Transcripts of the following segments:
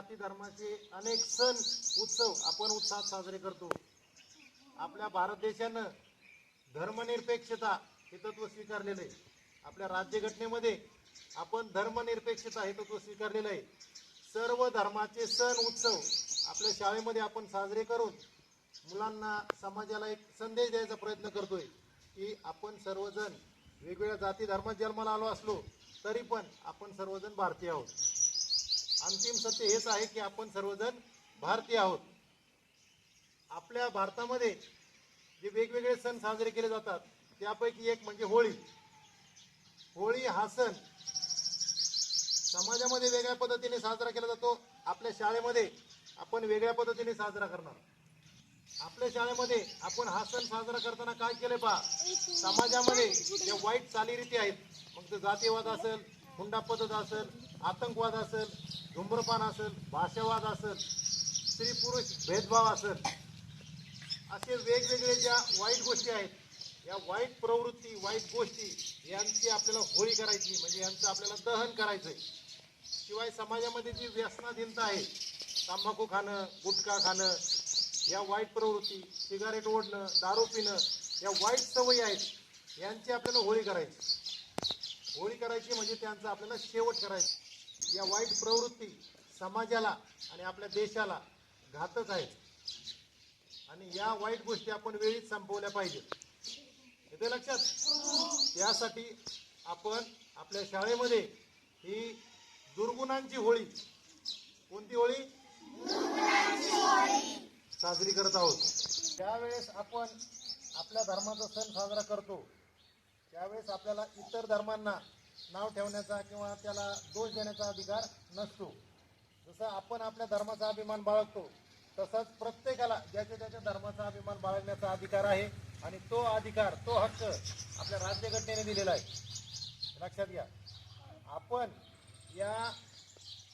जाती धर्माचे अनेक सण उत्सव आपण उत्साहात साजरे करतो. आपल्या भारत देशानं धर्मनिरपेक्षता हे तत्व स्वीकारलेलं आहे. आपल्या राज्यघटनेमध्ये आपण धर्मनिरपेक्षता हे तत्व स्वीकारलेलं आहे. सर्व धर्माचे सण उत्सव आपल्या शाळेमध्ये आपण साजरे करून मुलांना समाजाला एक संदेश द्यायचा प्रयत्न करतोय की आपण सर्वजण वेगवेगळ्या जाती धर्मात जन्माला आलो असलो तरी पण आपण सर्वजण भारतीय आहोत. अंतिम सत्य हेच आहे की आपण सर्वजण भारतीय आहोत. आपल्या भारतामध्ये जे वेगवेगळे सण साजरे केले जातात त्यापैकी एक म्हणजे होळी. होळी हा सण समाजामध्ये वेगळ्या पद्धतीने साजरा केला जातो. आपल्या शाळेमध्ये आपण वेगळ्या पद्धतीने साजरा करणार. आपल्या शाळेमध्ये आपण हा सण साजरा करताना काय केले पहा? समाजामध्ये जे वाईट चालीरीती आहेत मग ते जातीवाद असेल हुंडा पद्धत असेल आतंकवाद असेल धूम्रपान असेल भाषावाद असेल स्त्री पुरुष भेदभाव असेल असे वेगवेगळे ज्या वाईट गोष्टी आहेत या वाईट प्रवृत्ती वाईट गोष्टी यांची आपल्याला होळी करायची म्हणजे यांचं आपल्याला दहन करायचंय. शिवाय समाजामध्ये जी व्यसनाधीनता आहे तंबाखू खाणं गुटखा खाणं या वाईट प्रवृत्ती सिगारेट ओढणं दारू पिणं या वाईट सवयी आहेत यांची आपल्याला होळी करायची. होळी करायची म्हणजे त्यांचा आपल्याला शेवट करायचा. या वाईट प्रवृत्ती समाजाला आणि आपल्या देशाला घातच आहेत. आणि या वाईट गोष्टी आपण वेळीच संपवल्या पाहिजेत. येते लक्षात? त्यासाठी आपण आपल्या शाळेमध्ये ही दुर्गुणांची होळी कोणती होळी? साजरी करत आहोत. त्यावेळेस आपण आपल्या धर्माचा सण साजरा करतो त्यावेळेस आपल्याला इतर धर्मांना नाव ठेवण्याचा किंवा त्याला दोष देण्याचा अधिकार नसतो. जसं आपण आपल्या धर्माचा अभिमान बाळगतो तसंच प्रत्येकाला ज्याच्या त्याच्या धर्माचा अभिमान बाळगण्याचा अधिकार आहे आणि तो अधिकार तो हक्क आपल्या राज्यघटनेने दिलेला आहे. लक्षात घ्या. आपण या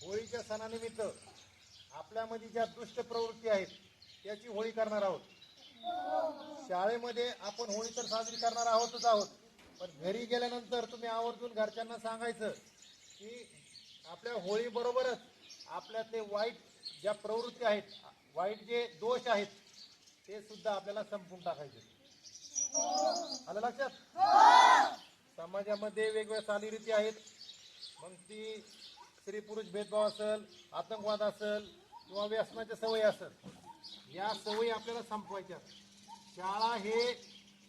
होळीच्या सणानिमित्त आपल्यामध्ये ज्या दुष्ट प्रवृत्ती आहेत त्याची होळी करणार आहोत. शाळेमध्ये आपण होळी तर साजरी करणार आहोतच आहोत. पण घरी गेल्यानंतर तुम्ही आवर्जून घरच्यांना सांगायचं की आपल्या होळीबरोबरच आपल्यातले वाईट ज्या प्रवृत्ती आहेत वाईट जे दोष आहेत ते सुद्धा आपल्याला संपून टाकायचे. आलं लक्षात? समाजामध्ये वेगवेगळ्या चालीरीती आहेत. मग ती स्त्री पुरुष भेदभाव असेल आतंकवाद असेल किंवा व्यसनाच्या सवयी असेल या सवयी आपल्याला संपवायच्या. शाळा हे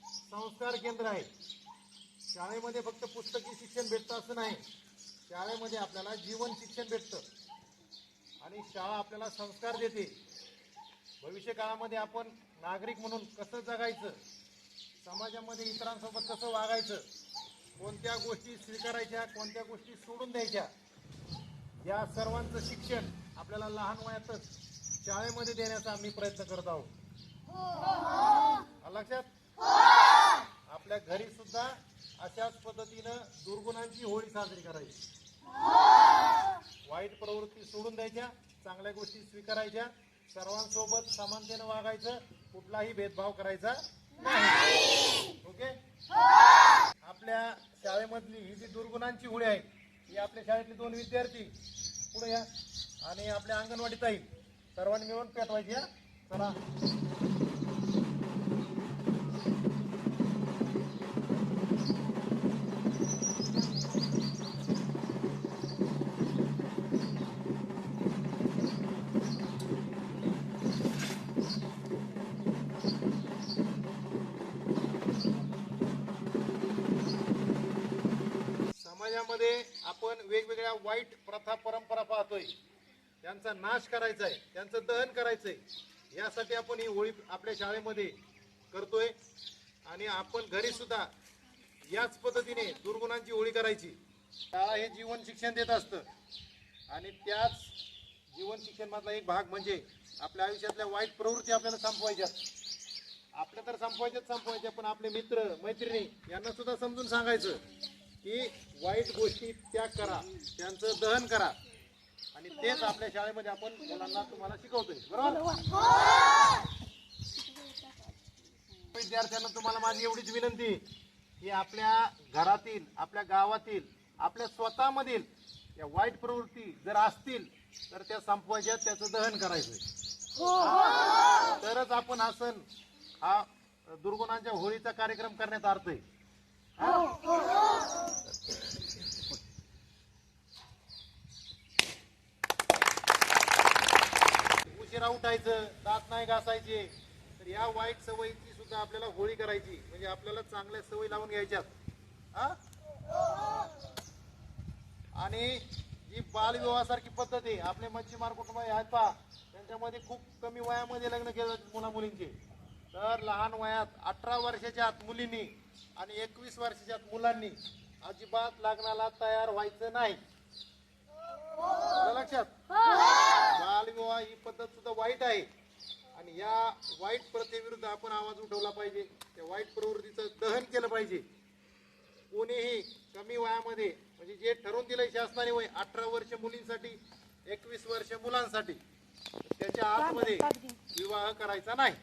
संस्कार केंद्र आहे शाळेमध्ये फक्त पुस्तकी शिक्षण भेटतं असं नाही. शाळेमध्ये आपल्याला जीवन शिक्षण भेटतं. आणि शाळा आपल्याला संस्कार देते. भविष्य काळामध्ये आपण नागरिक म्हणून कसं जगायचं? समाजामध्ये इतरांसोबत कसं वागायचं? कोणत्या गोष्टी स्वीकारायच्या कोणत्या गोष्टी सोडून द्यायच्या? या सर्वांचं शिक्षण आपल्याला लहान वयातच शाळेमध्ये देण्याचा आम्ही प्रयत्न करत आहोत. आलं लक्षात? आपल्या घरी सुद्धा अशाच पद्धतीनं दुर्गुणांची होळी साजरी करायची. वाईट प्रवृत्ती सोडून द्यायच्या चांगल्या गोष्टी स्वीकारायच्या सर्वांसोबत समानतेनं वागायचं कुठलाही भेदभाव करायचा नाही. ओके? आपल्या शाळेमधली ही जी दुर्गुणांची होळी आहे ही आपल्या शाळेतले दोन विद्यार्थी पुढे या. आणि आपल्या अंगणवाडीत ताई सर्वांनी मिळून पेटवायची हा. चला. समाजामध्ये आपण वेगवेगळ्या वाईट प्रथा परंपरा पाहतोय. त्यांचा नाश करायचा आहे त्यांचं दहन करायचंय. यासाठी आपण ही होळी आपल्या शाळेमध्ये करतोय. आणि आपण घरी सुद्धा याच पद्धतीने दुर्गुणांची होळी करायची. शाळा हे जीवन शिक्षण देत असतं. आणि त्याच जीवन शिक्षणमधला एक भाग म्हणजे आपल्या आयुष्यातल्या वाईट प्रवृत्ती आपल्याला संपवायच्या आपल्या तर संपवायच्याच संपवायच्या पण आपले मित्र मैत्रिणी यांना सुद्धा समजून सांगायचं. की वाईट गोष्टी त्याग करा त्यांचं दहन करा. आणि तेच आपल्या शाळेमध्ये आपण मुलांना तुम्हाला शिकवतोय. बरोबर? विद्यार्थ्यांना तुम्हाला माझी एवढीच विनंती की आपल्या घरातील आपल्या गावातील आपल्या स्वतःमधील या वाईट प्रवृत्ती जर असतील तर त्या संपवायच्या त्याचं दहन करायचं तरच आपण हा सण हा दुर्गुणांच्या होळीचा कार्यक्रम करण्याचा अर्थ आहे उशिरा उठायचं दात नाही घासायचे तर या वाईट सवयीची सुद्धा आपल्याला होळी करायची. म्हणजे आपल्याला चांगल्या सवयी लावून घ्यायच्यात. हा? आणि जी बालविवाहासारखी पद्धत आहे आपले मच्छीमार कुटुंब आहेत पहा त्यांच्यामध्ये खूप कमी वयामध्ये लग्न केलं जाते मुला मुलींचे तर लहान वयात अठरा वर्षाच्या आत मुलींनी आणि एकवीस वर्षाच्या आत मुलांनी अजिबात लग्नाला तयार व्हायचं नाही. आलं लक्षात? बालविवाह ही पद्धत सुद्धा वाईट आहे. आणि या वाईट प्रथेविरुद्ध आपण आवाज उठवला पाहिजे. त्या वाईट प्रवृत्तीचं दहन केलं पाहिजे. कोणीही कमी वयामध्ये म्हणजे जे ठरवून दिलंय शासनाने वय अठरा वर्ष मुलींसाठी एकवीस वर्ष मुलांसाठी त्याच्या आतमध्ये विवाह करायचा नाही.